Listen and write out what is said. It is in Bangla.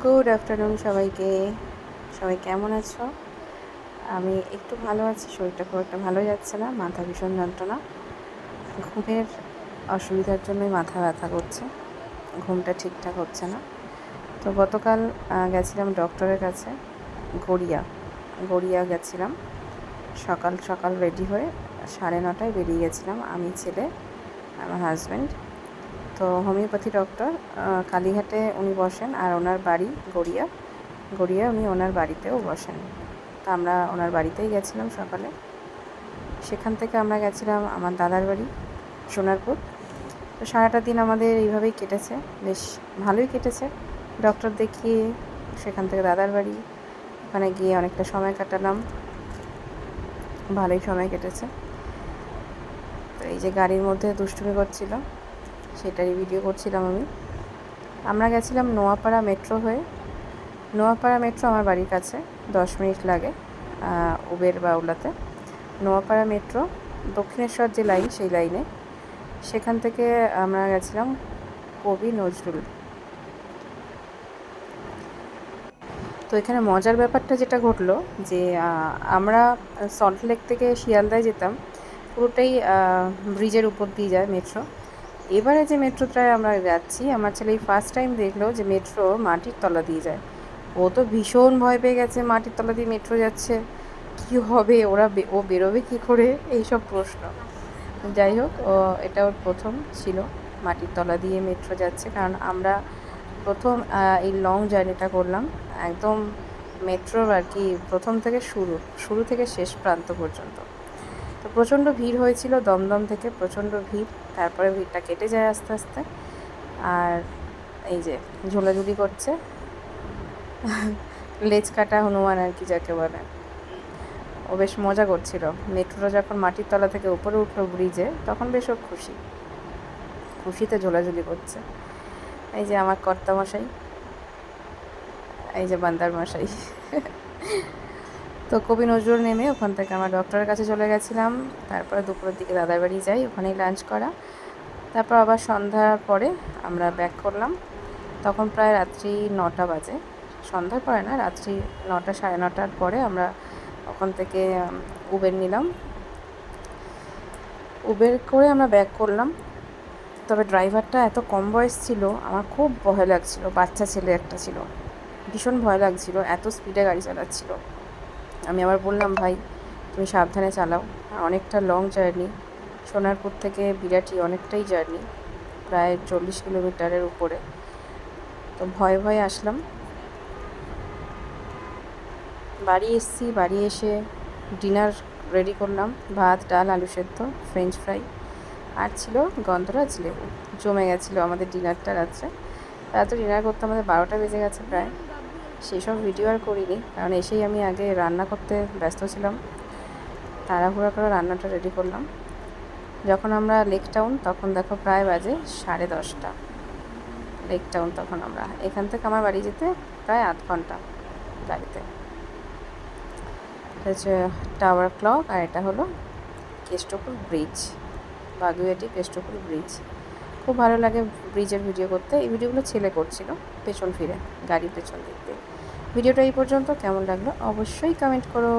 গুড আফটারনুন সবাইকে। সবাই কেমন আছো? আমি একটু ভালো আছি, শরীরটা খুব একটা ভালো যাচ্ছে না, মাথা ভীষণ যন্ত্রণা। ঘুমের অসুবিধার জন্যই মাথা ব্যথা করছে, ঘুমটা ঠিকঠাক হচ্ছে না। তো গতকাল গেছিলাম ডক্টরের কাছে, গড়িয়া গড়িয়া গেছিলাম। সকাল সকাল রেডি হয়ে সাড়ে নটায় বেরিয়ে গেছিলাম, আমি ছেলে, আমার হাজব্যান্ড তো হোমিওপ্যাথি ডক্টর কালীঘাটে উনি বসেন আর ওনার বাড়ি গড়িয়া। গড়িয়া উনি ওনার বাড়িতেও বসেন। তো আমরা ওনার বাড়িতেই গেছিলাম সকালে। সেখান থেকে আমরা গেছিলাম আমার দাদার বাড়ি, সোনারপুর। তো সারাটা দিন আমাদের এইভাবেই কেটেছে। বেশ ভালোই কেটেছে। ডক্টর দেখিয়ে সেখান থেকে দাদার বাড়ি, ওখানে গিয়ে অনেকটা সময় কাটালাম। ভালোই সময় কেটেছে। তো এই যে গাড়ির মধ্যে দুষ্টুমি করছিল। সেটারই ভিডিও করছিলাম আমি। আমরা গেছিলাম নোয়াপাড়া মেট্রো হয়ে। নোয়াপাড়া মেট্রো আমার বাড়ির কাছে, দশ মিনিট লাগে উবের বা ওলাতে নোয়াপাড়া মেট্রো দক্ষিণেশ্বর যে লাইন সেই লাইনে সেখান থেকে আমরা গেছিলাম কবি নজরুল। তো এখানে মজার ব্যাপারটা যেটা ঘটলো যে আমরা সল্টলেক থেকে শিয়ালদায় যেতাম, পুরোটাই ব্রিজের উপর দিয়ে যায় মেট্রো এবারে যে মেট্রোটায় আমরা যাচ্ছি, আমার ছেলে ফার্স্ট টাইম দেখল যে মেট্রো মাটির তলা দিয়ে যায়। ও তো ভীষণ ভয় পেয়ে গেছে, মাটির তলা দিয়ে মেট্রো যাচ্ছে। কি হবে? ওরা ও বেরোবে কি করে? এইসব প্রশ্ন। যাই হোক, ও, এটা ওর প্রথম ছিল মাটির তলা দিয়ে মেট্রো যাচ্ছে। কারণ আমরা প্রথম এই লং জার্নিটা করলাম একদম মেট্রোর আর কি প্রথম থেকে শুরু শুরু থেকে শেষ প্রান্ত পর্যন্ত। তো প্রচণ্ড ভিড় হয়েছিল, দমদম থেকে প্রচণ্ড ভিড়, তারপরে ভিড়টা কেটে যায় আস্তে আস্তে। আর এই যে ঝোলাঝুলি করছে, লেজ কাটা হনুমান আর কি যাকে বলে। ও বেশ মজা করছিল। মেট্রো যখন মাটির তলা থেকে উপরে উঠল ব্রিজে তখন বেশ ও খুশি। খুশিতে ঝোলাঝুলি করছে। এই যে আমার কর্তা মশাই এই যে বান্দার মশাই তো কবি নজরুল নেমে ওখান থেকে আমার ডক্টরের কাছে চলে গেছিলাম। তারপরে দুপুরের দিকে দাদার বাড়ি যাই, ওখানেই লাঞ্চ করা। তারপর আবার সন্ধ্যার পরে আমরা ব্যাক করলাম। তখন প্রায় রাত্রি নটা বাজে। সন্ধ্যার পরে না, রাত্রি নটা, সাড়ে নটার পরে আমরা ওখান থেকে উবের নিলাম। উবের করে আমরা ব্যাক করলাম। তবে ড্রাইভারটা এত কম বয়স ছিল, আমার খুব ভয় লাগছিল। বাচ্চা ছেলে একটা ছিল। ভীষণ ভয় লাগছিল, এত স্পিডে গাড়ি চালাচ্ছিল। আমি আবার বললাম, ভাই, তুমি সাবধানে চালাও। অনেকটা লং জার্নি সোনারপুর থেকে বিরাটি অনেকটাই জার্নি প্রায় চল্লিশ কিলোমিটারের উপরে। তো ভয়ে ভয়ে আসলাম। বাড়ি এসেছি, বাড়ি এসে ডিনার রেডি করলাম। ভাত, ডাল, আলু সেদ্ধ ফ্রেঞ্চ ফ্রাই আর ছিল গন্ধরাজ লেবু। জমে গেছিল আমাদের ডিনারটা রাত্রে। রাত্রে ডিনার করতে আমাদের বারোটা বেজে গেছে প্রায়। সেসব ভিডিও আর করিনি, কারণ এসেই আমি আগে রান্না করতে ব্যস্ত ছিলাম। তাড়াহুড়া করে রান্নাটা রেডি করলাম। যখন আমরা লেক টাউন তখন দেখো প্রায় বাজে সাড়ে দশটা। লেক টাউন তখন আমরা। এখান থেকে আমার বাড়ি যেতে প্রায় আধ ঘণ্টা গাড়িতে। এটা হচ্ছে টাওয়ার ক্লক আর এটা হলো কেষ্টপুর ব্রিজ বাগুইয়াটি কেষ্টপুর ব্রিজ খুব ভালো লাগে ব্রিজের ভিডিও করতে। এই ভিডিওগুলো ছেলে করছিল, পেছন ফিরে, গাড়ির পেছন দিক ভিডিওটা এই পর্যন্ত। কেমন লাগল? অবশ্যই কমেন্ট করো।